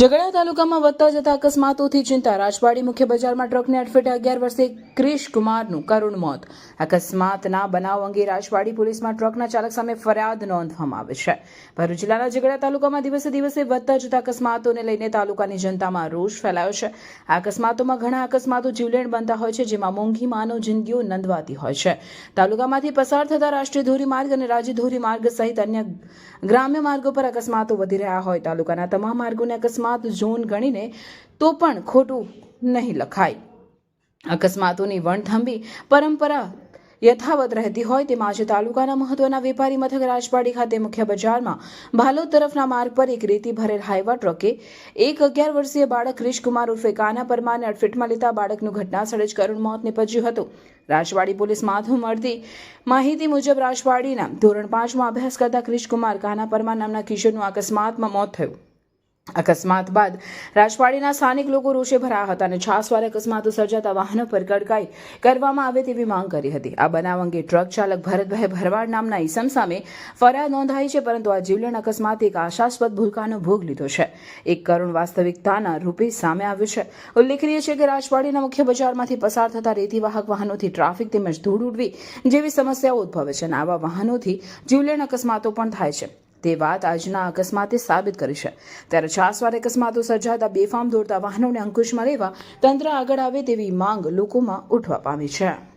ઝઘડા તાલુકામાં વધતા જતા અકસ્માતોથી ચિંતા. રાજવાડી મુખ્ય બજારમાં ટ્રકને અડફેટે અગિયાર વર્ષે ક્રિશ કુમારનું કરુણ મોત. અકસ્માતના બનાવ અંગે રાજવાડી પોલીસમાં ટ્રકના ચાલક સામે ફરિયાદ નોંધવામાં આવી છે. ભરૂચ જિલ્લાના ઝઘડા તાલુકામાં દિવસે દિવસે વધતા જતા અકસ્માતોને લઈને તાલુકાની જનતામાં રોષ ફેલાયો છે. આ અકસ્માતોમાં ઘણા અકસ્માતો જીવલેણ બનતા હોય છે, જેમાં મોંઘી માનવ જિંદગીઓ નંદવાતી હોય છે. તાલુકામાંથી પસાર થતા રાષ્ટ્રીય ધોરીમાર્ગ અને રાજ્ય ધોરીમાર્ગ સહિત અન્ય ગ્રામ્ય માર્ગો પર અકસ્માતો વધી રહ્યા હોય. તાલુકાના તમામ માર્ગોને અકસ્માત ઝોન ગણીને તો પણ ખોટું નહીં લખાય. અકસ્માતોની વણથંભી પરંપરા યથાવત રહેતી હોય તેમાં આજે તાલુકાના મહત્વના વેપારી મથક રાજપાડી ખાતે મુખ્ય બજારમાં ભાલોદ તરફના માર્ગ પર એક રેતી ભરેલ હાઈવા ટ્રકે એક અગિયાર વર્ષીય બાળક ક્રિશકુમાર ઉર્ફે કાના પરમારને અડફેટમાં લેતા બાળકનું ઘટનાસ્થળે જ કરુણ મોત નીપજ્યું હતું. રાજવાડી પોલીસ માથું મળતી માહિતી મુજબ રાજવાડીના ધોરણ પાંચમાં અભ્યાસ કરતા ક્રિશકુમાર કાના પરમાર નામના કિશોરનું અકસ્માતમાં મોત થયું. અકસ્માત બાદ રાજવાડીના સ્થાનિક લોકો રોષે ભરાયા હતા અને છાસવારે અકસ્માતો સર્જાતા વાહનો પર કડકાઈ કરવામાં આવે તેવી માંગ કરી હતી. આ બનાવ અંગે ટ્રક ચાલક ભરતભાઈ ભરવાડ નામના ઈસમ સામે ફરિયાદ નોંધાઈ છે, પરંતુ આ જીવલેણ અકસ્માત એક આશાસ્પદ ભૂલકાનો ભોગ લીધો છે. એક કરુણ વાસ્તવિકતાના રૂપે સામે આવ્યું છે. ઉલ્લેખનીય છે કે રાજવાડીના મુખ્ય બજારમાંથી પસાર થતા રેતીવાહક વાહનોથી ટ્રાફિક તેમજ ધૂળ ઉડવી જેવી સમસ્યાઓ ઉદ્ભવે છે અને આવા વાહનોથી જીવલેણ અકસ્માતો પણ થાય છે. તે વાત આજના અકસ્માતે સાબિત કરી છે. ત્યારે છાસવારે અકસ્માતો સર્જાતા બેફામ દોડતા વાહનોને અંકુશમાં લેવા તંત્ર આગળ આવે તેવી માંગ લોકોમાં ઉઠવા પામી છે.